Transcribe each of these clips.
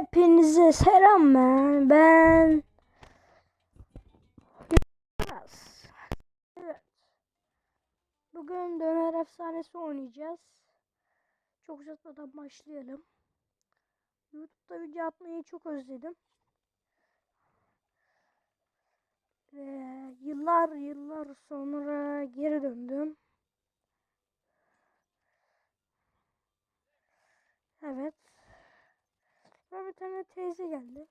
Hepinize selam ben. Ben. Evet. Bugün döner efsanesi oynayacağız. Çok uzatmadan başlayalım. YouTube'da video atmayı çok özledim. Ve yıllar yıllar sonra geri döndüm. Evet. Ve bir tane teyze geldi.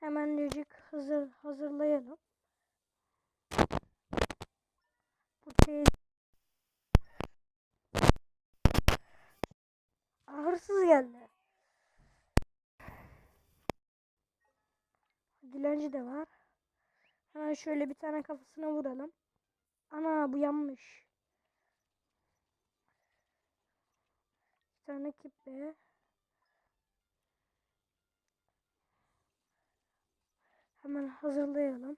Hemencik hazır hazırlayalım. Bu teyze hırsız geldi. Dilenci de var. Hemen şöyle bir tane kafasına vuralım. Ana bu yanmış. Bir tane kitle. Hemen hazırlayalım.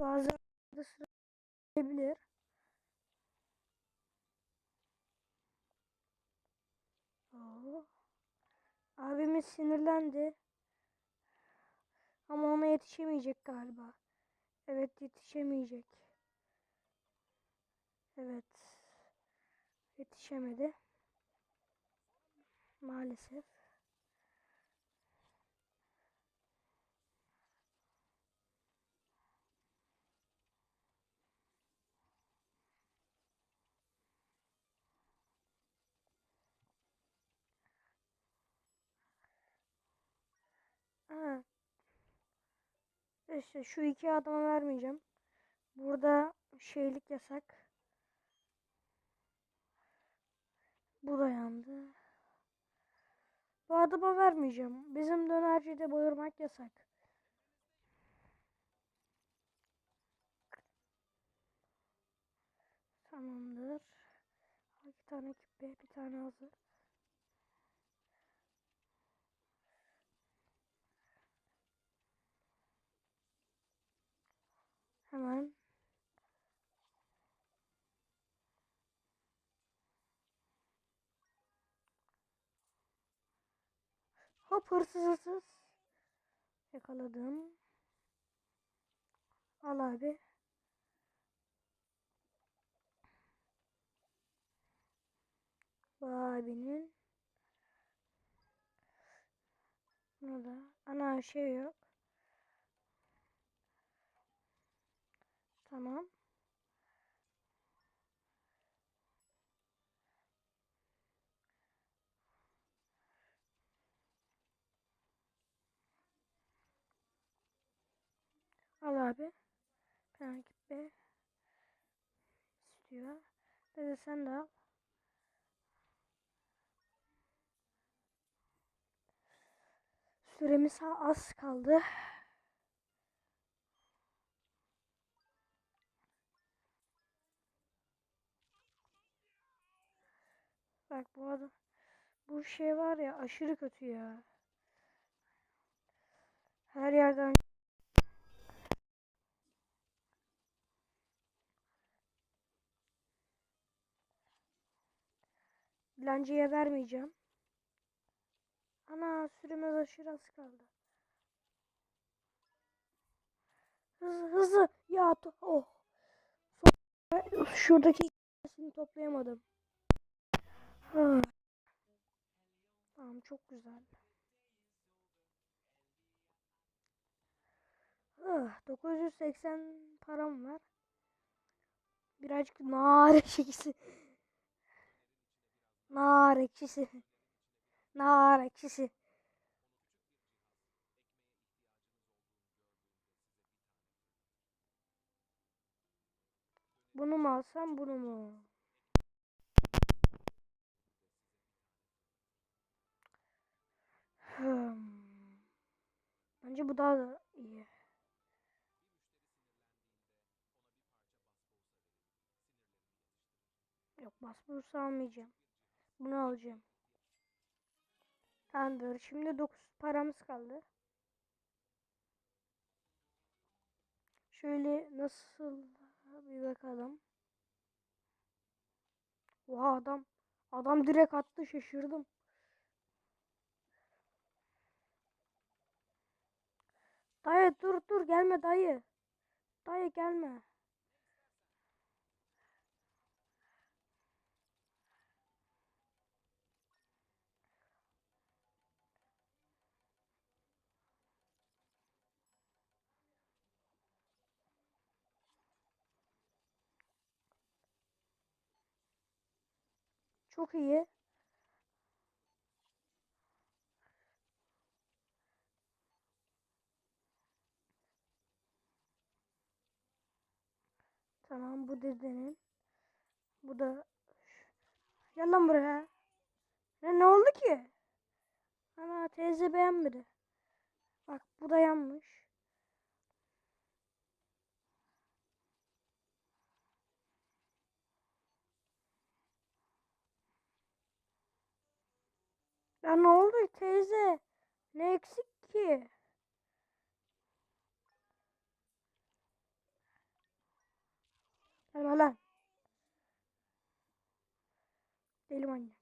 Bazen Abimiz sinirlendi. Ama ona yetişemeyecek galiba. Evet yetişemeyecek. Evet. Yetişemedi. Maalesef. Ha. İşte şu iki adama vermeyeceğim. Burada şeylik yasak. Bu da yandı. Bu adama vermeyeceğim. Bizim dönercide bağırmak yasak. Tamamdır. İki tane küpe, bir tane hazır. Hemen Hop hırsız hırsız. Yakaladım. Al abi. Bu abinin. Buna da. Ana şey yok. Tamam. Al abi. Takip be. istiyor. Dede sen de al. Süremiz az kaldı. Bak bu adam bu şey var ya aşırı kötü ya. Her yerden Dilenciye vermeyeceğim. Ana süremiz aşırı az kaldı. Hızlı hızlı ya oh. Sonra şuradaki toplayamadım. Tamam çok güzel. Ah, 980 param var. Birazcık nar ekşisi. Nar ekşisi. Nar ekşisi. Bunu mu alsam bunu mu? Hmm. Bence bu daha da iyi. Yok Basburus'u almayacağım. Bunu alacağım. Tamamdır. Şimdi 9 paramız kaldı. Şöyle nasıl bir bakalım. Oha adam. Adam direkt attı şaşırdım. Dayı dur dur gelme dayı. Dayı gelme. Çok iyi. Tamam bu dedenin. Bu da Gel lan buraya. Ne, ne oldu ki? Ana teyze beğenmedi. Bak bu da yanmış. Ya ne oldu teyze? Ne eksik ki? Gelme lan. Deli manyak.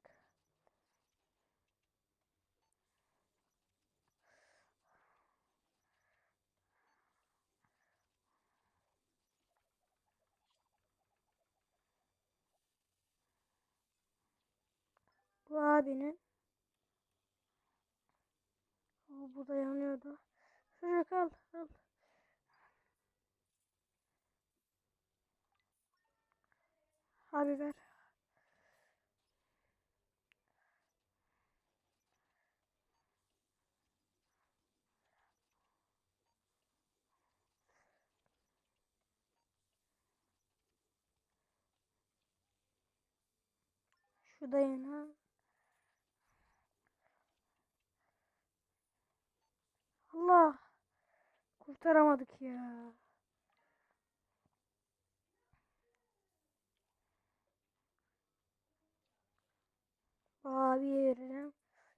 Bu abinin. O, bu da yanıyordu. Çocuk al al. Abi ver. Da yine. Allah. Kurtaramadık ya. Abi yerine.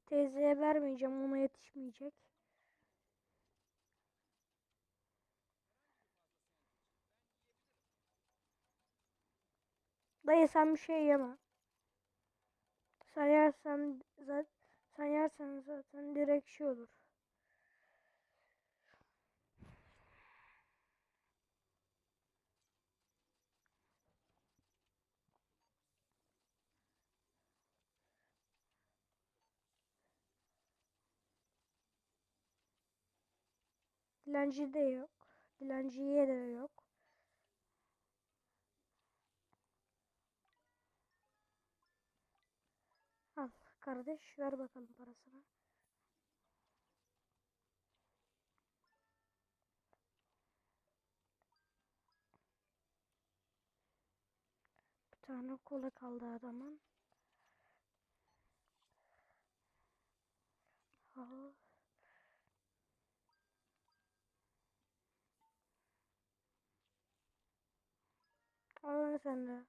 Teyzeye vermeyeceğim. Ona yetişmeyecek. Dayı sen bir şey yeme. Yersen zaten yersen zaten direkt şey olur. Dilenci de yok. Dilenciye de yok. Kardeş ver bakalım parasını. Bir tane kola kaldı adamın. Al. Al sen.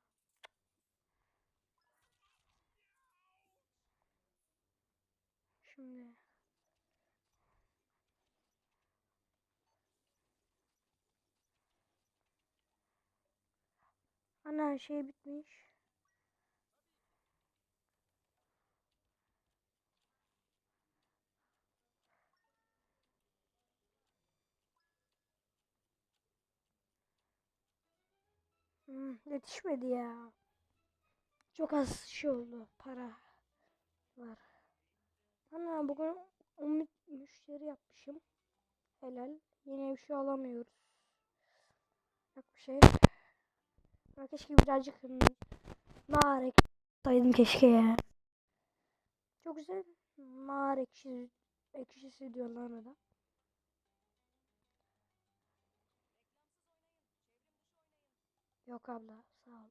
Şimdi. Ana şey bitmiş. Hmm, yetişmedi ya. Çok az şey oldu. Para var. Ana bugün 10 müşteri yapmışım. Helal. Yine bir şey alamıyoruz. Yok bir şey. Ben keşke birazcık nar ekşisaydım keşke ya. Çok güzel nar ekşi, ekşisi diyorlar ona. Yok abla sağ ol.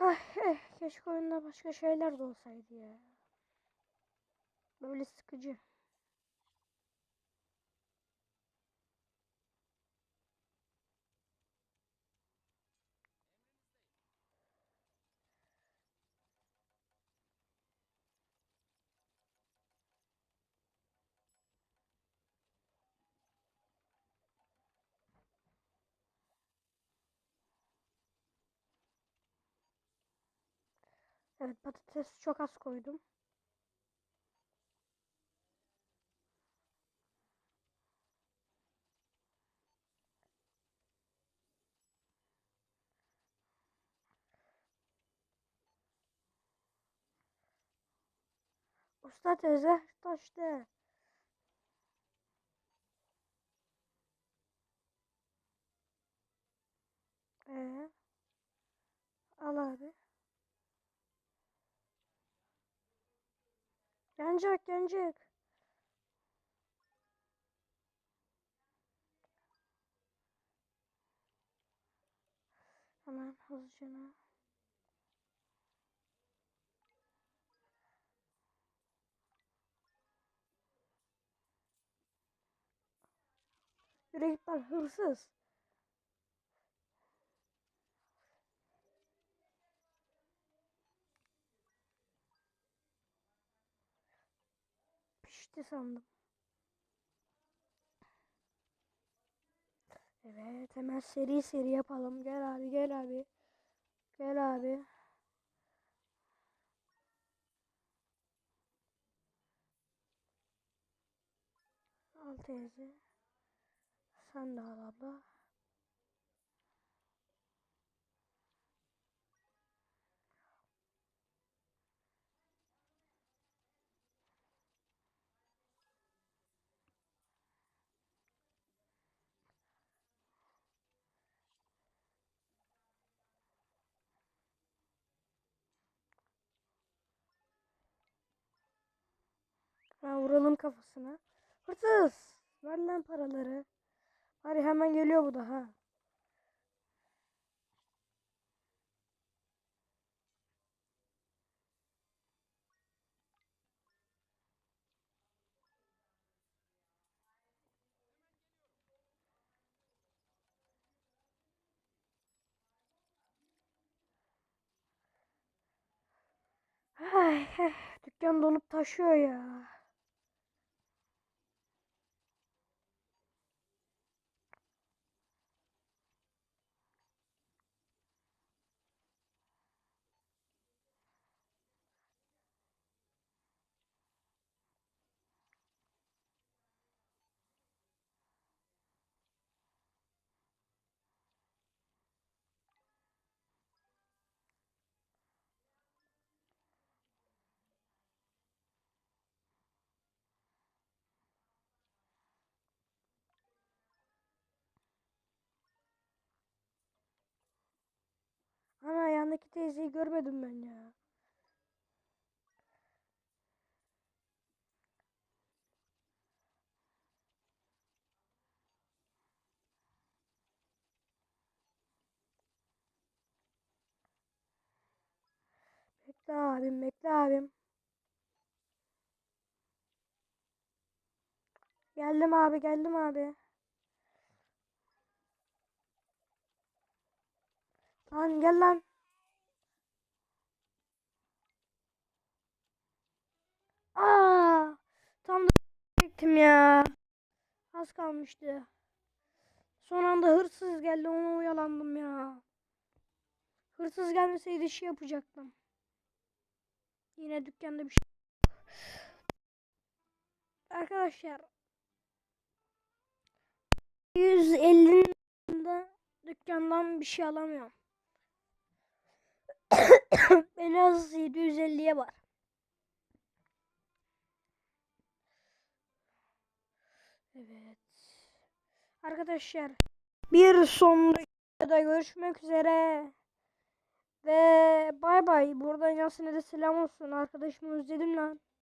Ay, eh, keşke oyunda başka şeyler de olsaydı ya. Böyle sıkıcı. Evet patates çok az koydum. Usta teyze taştı. Ee, al abi. Yanacak yanacak. Hemen hızlıca. Lan hırsız. Pişti sandım. Evet hemen seri seri yapalım. Gel abi gel abi. Gel abi. Al teyze. Sen de al abla. Ha, vuralım kafasına. Hırsız! Ver lan paraları. Hadi hemen geliyor bu da ha. Ay, dükkan dolup taşıyor ya. Ana yandaki teyzeyi görmedim ben ya. Bekle abim, bekle abim. Geldim abi, geldim abi. Lan gel lan. Aa! Tam da çektim ya. Az kalmıştı. Son anda hırsız geldi, ona uyalandım ya. Hırsız gelmeseydi şey yapacaktım. Yine dükkanda bir şey. Arkadaşlar 150'nin de dükkandan bir şey alamıyorum. en az 750'ye var. Evet. Arkadaşlar bir sonraki videoda görüşmek üzere. Ve bay bay. Buradan Yasin'e de selam olsun. Arkadaşımı özledim lan.